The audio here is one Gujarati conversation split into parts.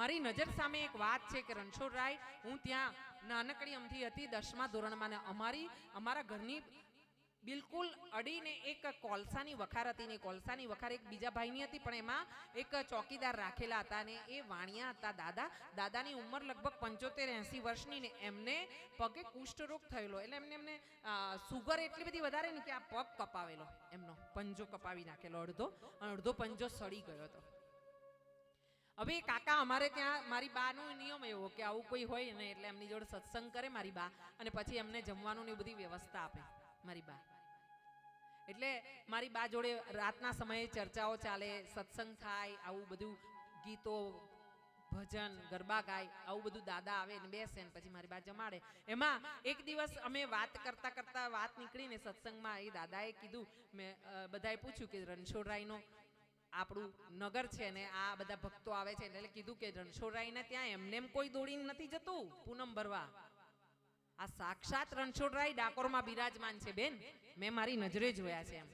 મારી નજર સામે એક વાત છે કે રણછોડરાય, હું ત્યાં નાનકડી અમથી હતી, દસમા ધોરણમાં ને અમારી, અમારા ઘરની બિલકુલ અડીને એક કોલસાની વખાર હતી ને કોલસાની વખાર એક બીજા ભાઈની હતી, પણ એમાં એક ચોકીદાર રાખેલા હતા ને એ વાણિયા હતા દાદા. દાદાની ઉંમર લગભગ પંચોતેર એંસી વર્ષની ને એમને પગે કુષ્ઠરોગ થયેલો. એટલે એમને એમને સુગર એટલી બધી વધારે ને કે આ પગ કપાવેલો એમનો. પંજો કપાવી નાખેલો, અડધો અને અડધો પંજો સડી ગયો હતો. હવે કાકા અમારે ત્યાં, મારી બાનો નિયમ એવો કે આવું કોઈ હોય ને એટલે એમની જોડે સત્સંગ કરે મારી બા અને પછી એમને જમવાનું ને બધી વ્યવસ્થા આપે મારી બા. એટલે મારી બા જોડે રાતના સમયે ચર્ચાઓ ચાલે, સત્સંગ થાય, આવું બધું ગીતો, ભજન, ગરબા ગાય, આવું બધું દાદા આવે ને બેસે ને પછી મારી બા જમાડે. એમાં એક દિવસ અમે વાત કરતા કરતા વાત નીકળીને સત્સંગમાં એ દાદાએ કીધું, મેં બધાએ પૂછ્યું કે રણછોડરાયનો આપણું નગર છે ને, આ બધા ભક્તો આવે છે, એટલે કીધું કે રણછોડરાયને ત્યાં એમને એમ કોઈ દોડીને નથી જતું, પૂનમ ભરવા. આ સાક્ષાત રણછોડરાય ડાકોરમાં બિરાજમાન છે બેન. મેં મારી નજરે જોયા છે એમ.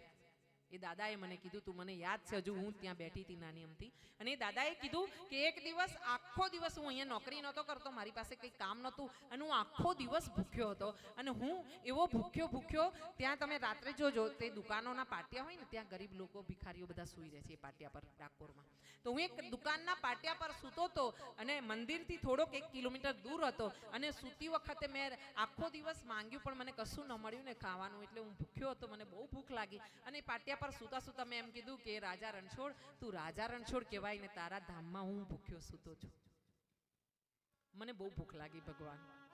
એ દાદાએ મને કીધું, તું મને યાદ છે, હજુ હું ત્યાં બેઠી હતી નાની અમથી. અને એ દાદાએ કીધું કે એક દિવસ, આખો દિવસ હું અહીંયા નોકરી નહોતો કરતો, મારી પાસે કંઈ કામ નહોતું, અને હું આખો દિવસ ભૂખ્યો હતો. અને હું એવો ભૂખ્યો ભૂખ્યો, ત્યાં તમે રાત્રે જોજો, તે દુકાનોના પાટિયા હોય ને, ત્યાં ગરીબ લોકો, ભિખારીઓ બધા સૂઈ રહે છે એ પાટિયા પર, ડાકોરમાં. તો હું એક દુકાનના પાટિયા પર સૂતો હતો અને મંદિરથી થોડોક એક કિલોમીટર દૂર હતો અને સૂતી વખતે મેં આખો દિવસ માંગ્યું, પણ મને કશું ન મળ્યું ને ખાવાનું, એટલે હું ભૂખ્યો હતો, મને બહુ ભૂખ લાગી. અને એ પાટિયા પર સૂતા સૂતા મેં એમ કીધું કે, રાજા રણછોડ, તું રાજા રણછોડ કહેવાય ને તારા ધામમાં હું ભૂખ્યો સૂતો છું. મને બહુ ભૂખ લાગી ભગવાન.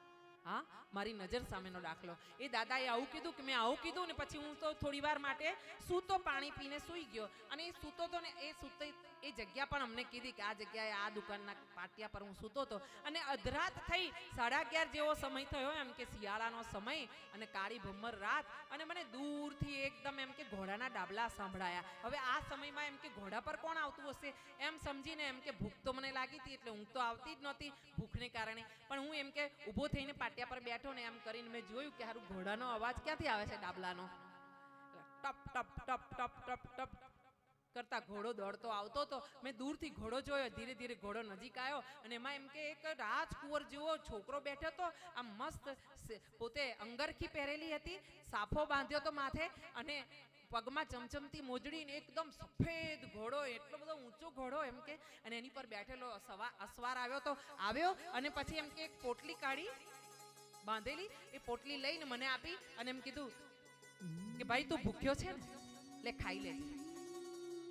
હા, મારી નજર સામેનો દાખલો. એ દાદાએ આવું કીધું કે મેં આવું કીધું ને પછી હું તો થોડી વાર માટે સૂતો પાણી પીને સૂઈ ગયો. અને એ સૂતો તો ને એ સૂતે એ જગ્યા પણ અમને કીધી કે આ જગ્યાએ આ દુકાનના પાટિયા પર હું સૂતો હતો. અને અધરાત થઈ સાડા અગિયાર જેવો સમય થયો એમ કે શિયાળાનો સમય અને કાળી ભમર રાત. અને મને દૂરથી એકદમ એમ કે ઘોડાના ડાબલા સંભળાયા. હવે આ સમયમાં એમ કે ઘોડા પર કોણ આવતું હશે? એમ સમજીને એમ કે ભૂખ તો મને લાગી હતી એટલે ઊંઘ તો આવતી જ નહોતી ભૂખને કારણે. પણ હું એમ કે ઊભો થઈને પાટિયા પર બેઠો ને એમ કરીને મેં જોયું કે હારું ઘોડાનો અવાજ ક્યાંથી આવે છે ડાબલાનો? ટપ ટપ ટપ ટપ ટપ ટપ. કરતા ઘોડો દોડતો આવતો હતો મેં દૂરથી ઘોડો જોયો, ધીરે ધીરે ઘોડો નજીક આવ્યો અને એમાં એમ કે એક રાજકુંવર જેવો છોકરો બેઠો હતો આમ મસ્ત પોતે અંગરખી પહેરેલી હતી, સાફો બાંધ્યો હતો માથે અને પગમાં ચમચમતી મોજડીને એકદમ સફેદ ઘોડો, એટલો બધો ઊંચો ઘોડો એમ કે, અને એની પર બેઠેલો સવા, અસવાર આવ્યો તો આવ્યો અને પછી એમ કે એક પોટલી કાઢી બાંધેલી એ પોટલી લઈને મને આપી અને એમ કીધું કે ભાઈ તું ભૂખ્યો છે લે ખાઈ લે.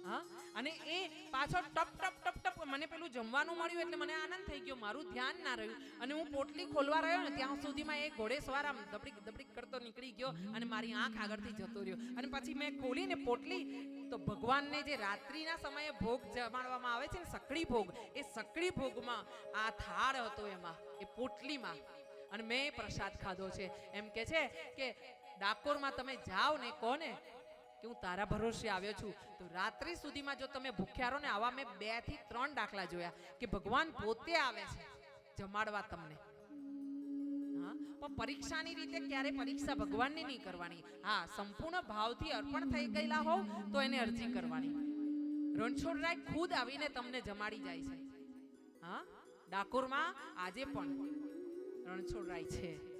હા? અને એ પાછો ટપ ટપ ટપ ટપ મને પેલું જમવાનું મળ્યું એટલે મને આનંદ થઈ ગયો. મારું ધ્યાન ના રહ્યું. અને હું પોટલી ખોલવા રહ્યો ને ત્યાં સુધીમાં એ ઘોડેસવાર આમ દબડીક દબડીક કરતો નીકળી ગયો અને મારી આંખ આગળથી જતો રહ્યો. અને પછી મેં ખોલીને પોટલી, તો ભગવાનને જે રાત્રિના સમયે ભોગ જમાડવામાં આવે છે ને સકડી ભોગ, એ સકડી ભોગમાં આ થાળ હતો એમાં, એ પોટલીમાં. અને મેં પ્રસાદ ખાધો છે. એમ કે છે કે ડાકોરમાં તમે જાઓ ને કોને? કે હું તારા ભરોસે આવ્યો છું. તો રાત્રિ સુધીમાં જો તમે ભૂખ્યા ને આવા મેં બેથી ત્રણ દાખલા જોયા કે ભગવાન પોતે આવે છે, જમાડવા તમને. પણ પરીક્ષાની રીતે ક્યારે પરીક્ષા ભગવાનની નહીં કરવાની. હા, સંપૂર્ણ ભાવથી અર્પણ થઈ ગયેલા હોવ તો એને અરજી કરવાની. રણછોડરાય ખુદ આવીને તમને જમાડી જાય છે. હા? ડાકોરમાં આજે પણ રણછોડરાય છે